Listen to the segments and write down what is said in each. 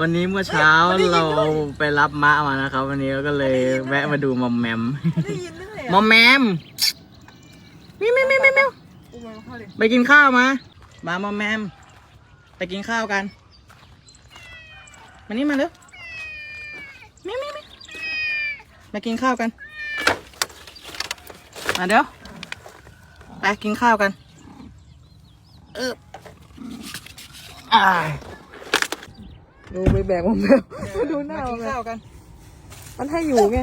วันนี้เมื่อเช้าเราไปรับมะมานะครับ วันนี้ก็เลยแวะมาดูมอมแมมได้ยินด้วยมอมแมมมิวมิวมิวมิวมิวอุ้มมันเข้าเลยไปกินข้าวมามามอมแมม ไปกินข้าวกันมานี่มาเร็วมิวมิวมิวไปกินข้าวกันมาเดี๋ยวไปกินข้าวกันเอออ่า ดูไปแบกมันแบบดูหน้ามามักินนแบบข้าวกันมันให้อยู่ไง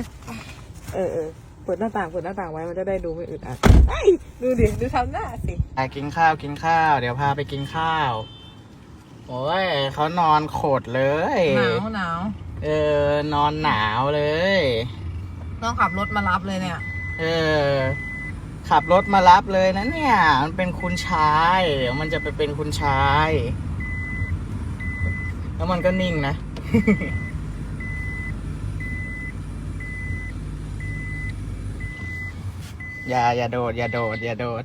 เออเออเปิดหน้าต่างเปิดหน้าต่างไว้มันจะได้ดูไม่อึดอัดไอ้ยดูดิ ดูทำหน้าสิไปกินข้าวกินข้าว เดี๋ยวพาไปกินข้าว โอ้ยเขานอนโขดเลย หนาวหนาว เออ นอนหนาวเลย ต้องขับรถมารับเลยเนี่ย เออ ขับรถมารับเลยนะเนี่ย มันเป็นคุณชาย เดี๋ยวมันจะไปเป็นคุณชาย แล้วมันก็นิ่งนะ อย่าอย่าโดด อย่าโดด อย่าโดด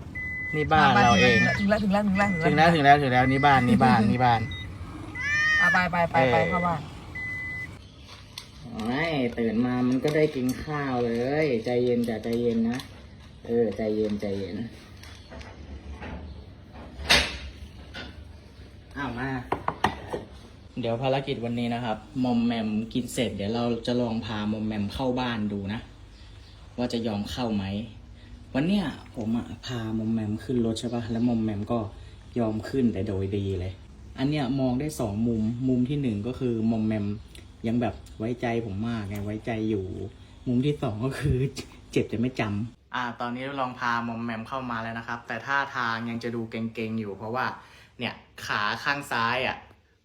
นี่บ้านเราเอง ถึงแล้วถึงแล้วถึงแล้วถึงแล้วถึงแล้วถึงแล้วนี่บ้านนี่บ้านนี่บ้านอะไปไปไปไปเออเข้าบ้านไม่ตื่นมามันก็ได้กินข้าวเลย ใจเย็นจ้ะใจเย็นนะเออใจเย็นใจเย็นอ้าวมา เดี๋ยวภารกิจวันนี้นะครับ มอมแมมกินเสร็จ เดี๋ยวเราจะลองพามอมแมมเข้าบ้านดูนะ ว่าจะยอมเข้าไหม วันเนี้ยผมอะพามอมแมมขึ้นรถใช่ปะแล้วมอมแมมก็ยอมขึ้นแต่โดยดีเลย อันเนี้ยมองได้สองมุม มุมที่หนึ่งก็คือมอมแมมยังแบบไว้ใจผมมากไงไว้ใจอยู่ มุมที่สองก็คือเจ็บแต่ไม่จำอ่า ตอนนี้ลองพามอมแมมเข้ามาแล้วนะครับ แต่ท่าทางยังจะดูเก่งๆอยู่ เพราะว่าเนี่ยขาข้างซ้ายอะ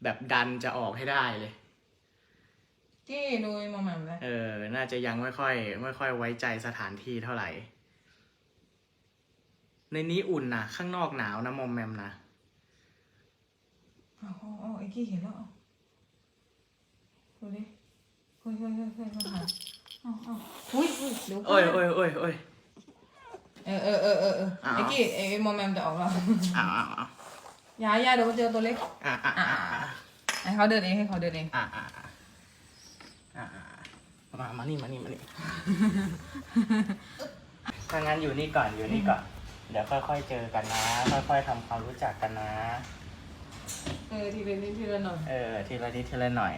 แบบดันจะออกให้ได้เลยจี้ดูมอมแมมเลยเออ น่าจะยังไม่ค่อย ไม่ค่อยไว้ใจสถานที่เท่าไหร่ ในนี้อุ่นนะข้างนอกหนาวนะมอมแมมนะอ๋ออ๋อไอ้กี้เห็นแล้วดูดิเฮ้ยเฮ้ยเฮ้ยเฮ้ยมันหายอ๋ออ๋ออุ้ยอุ้ยเดี๋ยวโอ้ยโอ้ยโอ้ยโอ้ย เออเออเออเออเอออ้าวไอ้กี้ไอ้มอมแมมจะออกแล้วอ้าวอ้าวอ้าวอยาอยาเดี๋ยวมันเจอตัวเล็ก อ่าอ่าอ่าอ่า ให้เขาเดินเองให้เขาเดินเองอ่าอ่าอ่าอ่าอ่ามามานี่มานี่มานี่ ถ้างั้นอยู่นี่ก่อนอยู่นี่ก่อน เดี๋ยวค่อยๆเจอกันนะ ค่อยๆทำความรู้จักกันนะ เออทีละนิดทีละหน่อย เออทีละนิดทีละหน่อย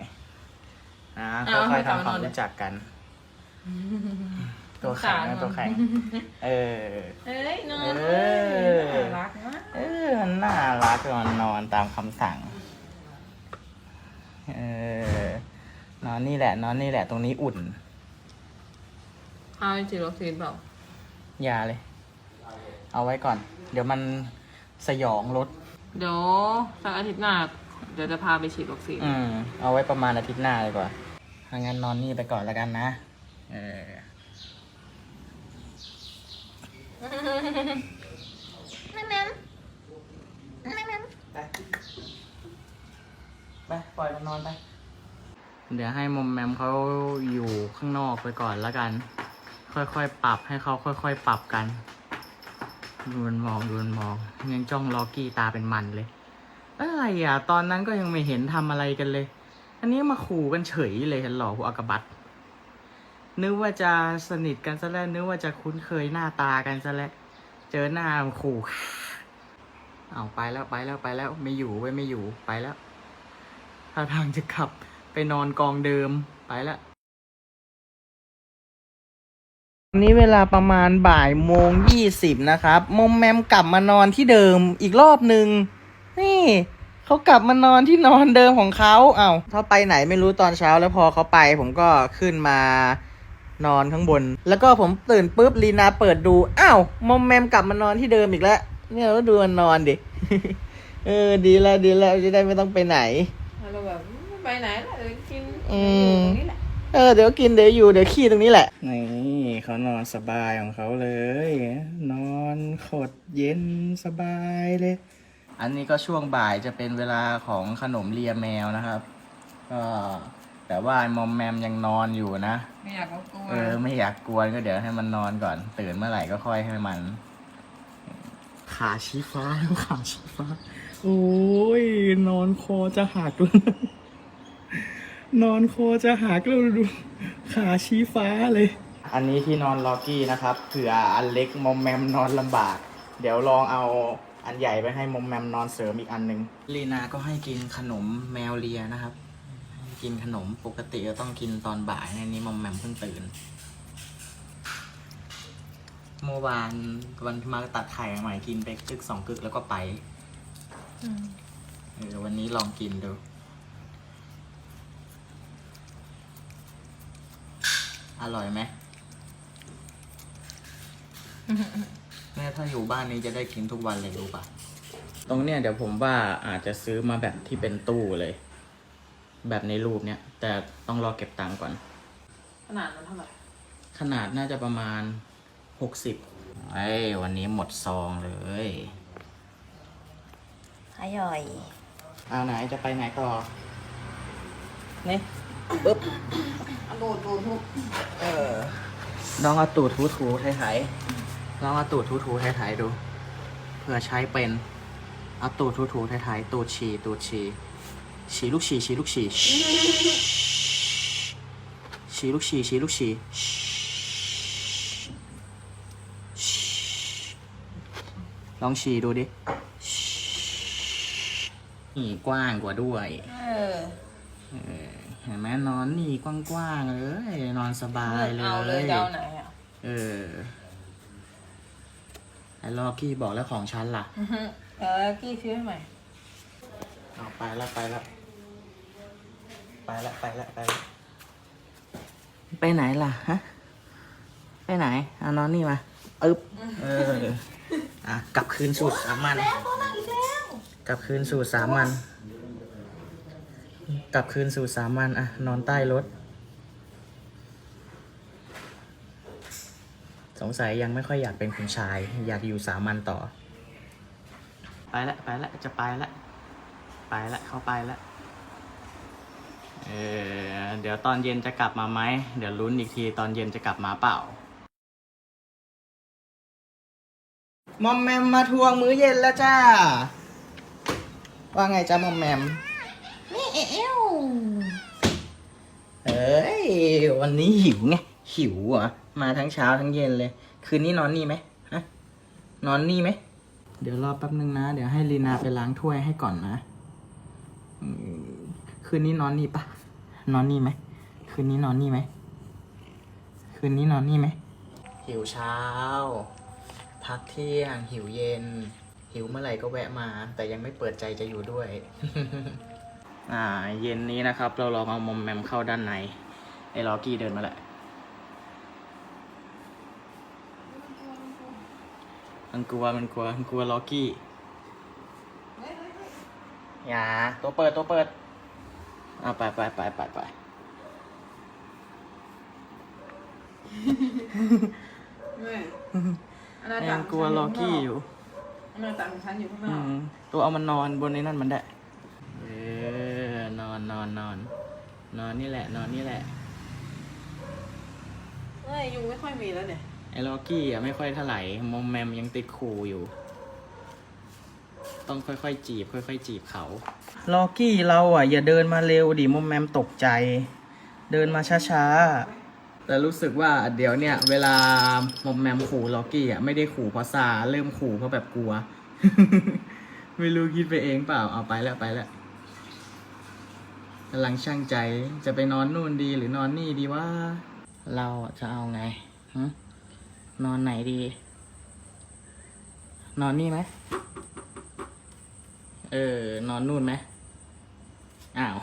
นะเอาค่อยให้ๆตามทำความนอนเลย รู้จักกัน ตัวแข็งนะตัวแข็งเออ เอ้ยนอนเอเลอยน่ารักมาก เออมันน่ารักนอนนอนตามคำสั่ง เออนอนนี่แหละ นอนนี่แหละ ตรงนี้อุ่นเอาฉีดวัคซีนเปล่าอย่าเลย เอาไว้ก่อน เดี๋ยวมันสยองรถ เดี๋ยวสักอาทิตย์หน้าเดี๋ยวจะพาไปฉีดวัคซีนอืม เอาไว้ประมาณอาทิตย์หน้าเลยกว่าถ้างั้นนอนนี่ไปก่อนแล้วกันนะ เออไป ไปปล่อยมันนอนไป เดี๋ยวให้มอมแมมเขาอยู่ข้างนอกไปก่อนแล้วกัน ค่อยๆปรับให้เขาค่อยๆปรับกันดูมันมองดูมันมองยังจ้องล็อกกี้ตาเป็นมันเลย อะไรอะ ตอนนั้นก็ยังไม่เห็นทำอะไรกันเลย อันนี้มาขู่กันเฉยเลยฉันหลอหัวอากบัตนึกว่าจะสนิทกันซะแล้วนึกว่าจะคุ้นเคยหน้าตากันซะแล้วเจอหน้ามันขู่เอาไปแล้วไปแล้วไปแล้วไม่อยู่ไว้ยไม่อยู่ไปแล้ว ถ้าทางจะขับไปนอนกองเดิมไปแล้ววันนี้เวลาประมาณบ่ายโมงยี่สิบนะครับมอมแมมกลับมานอนที่เดิมอีกรอบหนึ่งนี่เขากลับมานอนที่นอนเดิมของเขาเอา้าเขาไปไหนไม่รู้ตอนเช้าแล้วพอเขาไป ผมก็ขึ้นมานอนข้างบน แล้วก็ผมตื่นปุ๊บลีนาเปิดดูอ้าวมอมแมมกลับมานอนที่เดิมอีกแล้วเนี่ยแล้วดูมันนอนดิเออดีแล้วดีแล้วจะได้ไม่ต้องไปไหน เราแบบไม่ไปไหนล่ะเดี๋ยวกินอืมอยู่ตรงนี้แหละเออเดี๋ยวกินเดี๋ยวอยู่เดี๋ยวขี้ตรงนี้แหละ นี่เขานอนสบายของเขาเลย นอนขดเย็นสบายเลย อันนี้ก็ช่วงบ่ายจะเป็นเวลาของขนมเลียแมวนะครับก็แต่ว่ามอมแมมยังนอนอยู่นะ ไม่อยากรบกวนเออไม่อยากกวนก็เดี๋ยวให้มันนอนก่อน ตื่นเมื่อไหร่ก็ค่อยให้มัน ขาชี้ฟ้าแล้วขาชี้ฟ้า โอ้ ย นอนคอจะหักเลยนอนคอจะหักแล้วดูขาชี้ฟ้าเลย อันนี้ที่นอนล็อกกี้นะครับเผื่ออันเล็กมอมแมมนอนลำบาก เดี๋ยวลองเอาอันใหญ่ไปให้มอมแมมนอนเสริมอีกอันหนึ่งลีนาก็ให้กินขนมแมวเลียนะครับ กินขนมปกติก็ต้องกินตอนบ่ายในนี้มอมแมมเพิ่งตื่นเมื่อวานวันที่มาตัดไข่ใหม่กินไปกึกสองกึกแล้วก็ไป อืมเออวันนี้ลองกินดูอร่อยไหมแม่ถ้าอยู่บ้านนี้จะได้กินทุกวันเลยรู้ปะตรงเนี้ยเดี๋ยวผมว่าอาจจะซื้อมาแบบที่เป็นตู้เลย แบบในรูปเนี้ยแต่ต้องรอเก็บตังค์ก่อน ขนาดมันเท่าไหร่ขนาดน่าจะประมาณหกสิบเอ้ยวันนี้หมดซองเลย อร่อย เอาไหนจะไปไหนต่อ นี่ปึ๊บเอาโดดโดดทุบเออลองเอาตูดถูถูไถ่ายๆลองเอาตูดถูถูไถ่ายๆดู เผื่อใช้เป็น เอาตูดถูถูไถ่ายๆตูดฉี่ตูดฉี่ฉี่ลูกฉี่ฉี่ลูกฉี่ฉี่ลูกฉี่ฉี่ลูกฉี่ลองฉี่ดูดิ นี่กว้างกว่าด้วย เออ เออเห็นไหมนอนนี่กว้างๆเลยนอนสบายเลยเอาเลยจะเอาไหนอะเออไอ้ลอกกี้บอกแล้วของฉันล่ะเออกี้ซื้อให้ใหม่เอาไปแล้วไปแล้วไปแล้วไปแล้วไปแล้วไปไหนล่ะฮะไปไหนเอานอนนี่มาอึ๊บเอออะกลับคืนสู่สามัญ กลับคืนสู่สามัญกลับคืนสู่สามัญอะ นอนใต้รถ สงสัยยังไม่ค่อยอยากเป็นคุณชาย อยากอยู่สามัญต่อ ไปละไปละจะไปละ ไปละเข้าไปละเออเดี๋ยวตอนเย็นจะกลับมาไหม เดี๋ยวลุ้นอีกทีตอนเย็นจะกลับมาเปล่ามอมแมมมาทวงมื้อเย็นแล้วจ้า ว่าไงจ้ามอมแมมนี่เอวเอ้ยวันนี้หิวไงหิวเหรอะมาทั้งเช้าทั้งเย็นเลย คืนนี้นอนนี่ไหมฮะนอนนี่ไหมเดี๋ยวรอแป๊บนึงนะ เดี๋ยวให้ลีนาไปล้างถ้วยให้ก่อนนะอืมคืนนี้นอนนี่ปะนอนนี่ไหมคืนนี้นอนนี่ไหมคืนนี้นอนนี่ไหมหิวเช้า พักเที่ยงหิวเย็น หิวเมื่อไหร่ก็แวะมา แต่ยังไม่เปิดใจจะอยู่ด้วย อ่า เย็นนี้นะครับ เราลองเอามอมแมมเข้าด้านในไอ้ลอกี้เดินมาแหละมันกลัวมันกลัวมันกลัวล็อกกี้อย่าตัวเปิดตัวเปิดเอาไปไปไปไปไปไม่อันนั้นยังกลัวล็อกกี้อยู่ อันนั้นต่างของฉันอยู่ข้างนอือกมตัวเอามันนอนบนในนั่นมันได้เออนอนนอนนอนนอนนี่แหละ นอนนี่แหละ เอ้ยยุงไม่ค่อยมีแล้วเนี่ย ไอ้ล็อกกี้อะไม่ค่อยเท่าไหร่มอมแมมยังติดขู่อยู่ ต้องค่อยๆจีบ ค่อยๆจีบเขาล็อกกี้เราอะ อย่าเดินมาเร็วดิมอมแมมตกใจ เดินมาช้าๆ แต่รู้สึกว่าเดี๋ยวเนี่ย เวลามอมแมมขู่ล็อกกี้อะไม่ได้ขู่เพราะซาเริ่มขู่เพราะแบบกลัว ไม่รู้คิดไปเองเปล่าเอาไปแล้วไปแล้วกำลังช่างใจจะไปนอนนู่นดีหรือนอนนี่ดีว่า เราจะเอาไงฮะนอนไหนดี นอนนี่ไหมเออ นอนนู่นไหมอ้าว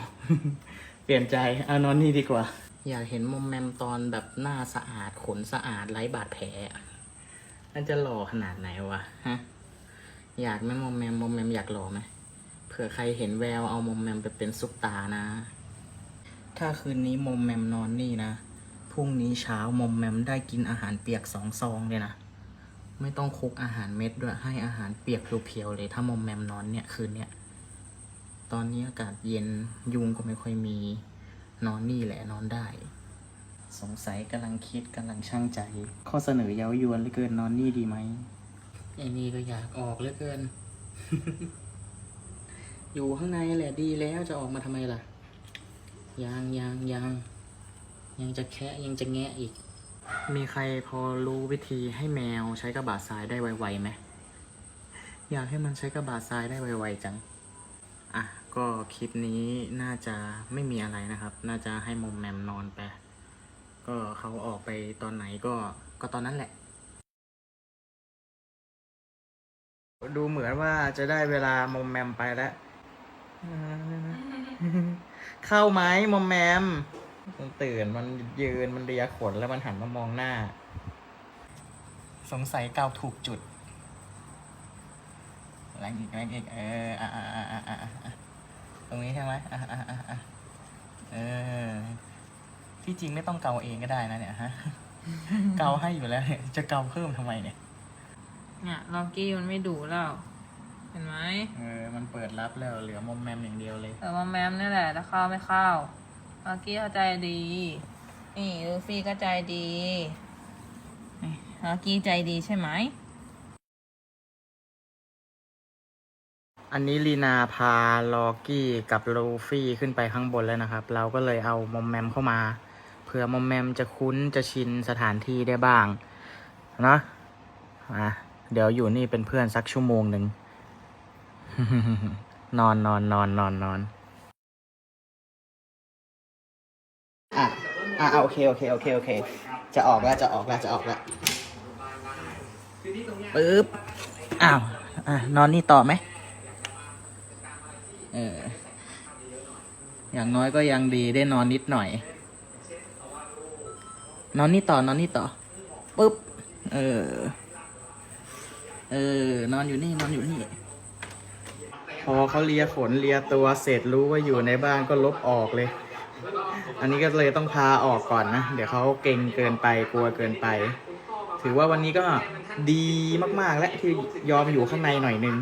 เปลี่ยนใจเอานอนนี่ดีกว่า อยากเห็นมอมแมมตอนแบบหน้าสะอาดขนสะอาดไร้บาดแผลมันจะหล่อขนาดไหนวะฮะ อยากไหมมอมแมมมอมแมมอยากหล่อไหมเผื่อใครเห็นแววเอามอมแมมไปเป็นซุปตานะ ถ้าคืนนี้มอมแมมนอนนี่นะพรุ่งนี้เช้ามอมแมมได้กินอาหารเปียกสองซองเลยนะไม่ต้องคุกอาหารเม็ดด้วยให้อาหารเปียกเพียวๆเลย ถ้ามอมแมมนอนเนี่ยคืนเนี้ยตอนนี้อากาศเย็นยุงก็ไม่ค่อยมี นอนนี่แหละนอนได้ สงสัยกำลังคิดกำลังช่างใจ ข้อเสนอเย้ายวนเหลือเกินนอนนี่ดีไหมไอ้นี่ก็อยากออกเหลือเกิน อยู่ข้างในแหละดีแล้วจะออกมาทำไมล่ะ ยังยังยังยังจะแคะยังจะแงะอีก มีใครพอรู้วิธีให้แมวใช้กระบะทรายได้ไวๆไหมอยากให้มันใช้กระบะทรายได้ไวๆจังอะ ก็คลิปนี้น่าจะไม่มีอะไรนะครับ น่าจะให้มอมแมมนอนไป ก็เขาออกไปตอนไหนก็ก็ตอนนั้นแหละ ดูเหมือนว่าจะได้เวลามอมแมมไปแล้ว เข้าไหมมอมแมมมันตื่นมันยืนมันเรียขนแล้วมันหันมามองหน้า สงสัยเกาถูกจุดแรงอีกแรงอีกเอออะอะอะอะอะอะ ตรงนี้ใช่ไหมอะอะอะอะเออ ที่จริงไม่ต้องเกาเองก็ได้นะเนี่ยฮะ เกาให้อยู่แล้วเนี่ยจะเกาเพิ่มทำไมเนี่ย เนี่ยล็อกกี้มันไม่ดุแล้ว เห็นไหม เออ มันเปิดรับแล้วเหลือมอมแมมอย่างเดียวเลย แต่ว่าแมมนี่แหละถ้าเข้าไม่เข้าล็อกกี้เข้าใจดี นี่ลูฟี่ก็ใจดีนี่ล็อกกี้ใจดีใช่ไหม อันนี้ลีนาพาลอกี้กับลูฟี่ขึ้นไปข้างบนแล้วนะครับ เราก็เลยเอามอมแมมเข้ามาเผื่อมอมแมมจะคุ้นจะชินสถานที่ได้บ้างเนาะอะเดี๋ยวอยู่นี่เป็นเพื่อนสักชั่วโมงหนึ่ง นอนนอนนอนนอนนอนอะอะโอเคโอเคโอเคโอเค จะออกแล้วจะออกแล้วจะออกแล้วปึ๊บอ้าวอะนอนนี่ต่อไหม เออ อย่างน้อยก็ยังดีได้นอนนิดหน่อย นอนนี่ต่อนอนนี่ต่อปุ๊บ เออ เออ นอนอยู่นี่นอนอยู่นี่ พอเขาเลียฝนเลียตัวเสร็จรู้ว่าอยู่ในบ้านก็ลบออกเลย อันนี้ก็เลยต้องพาออกก่อนนะ เดี๋ยวเขาเก่งเกินไปกลัวเกินไป ถือว่าวันนี้ก็ดีมากๆ และที่ยอมอยู่ข้างในหน่อยนึง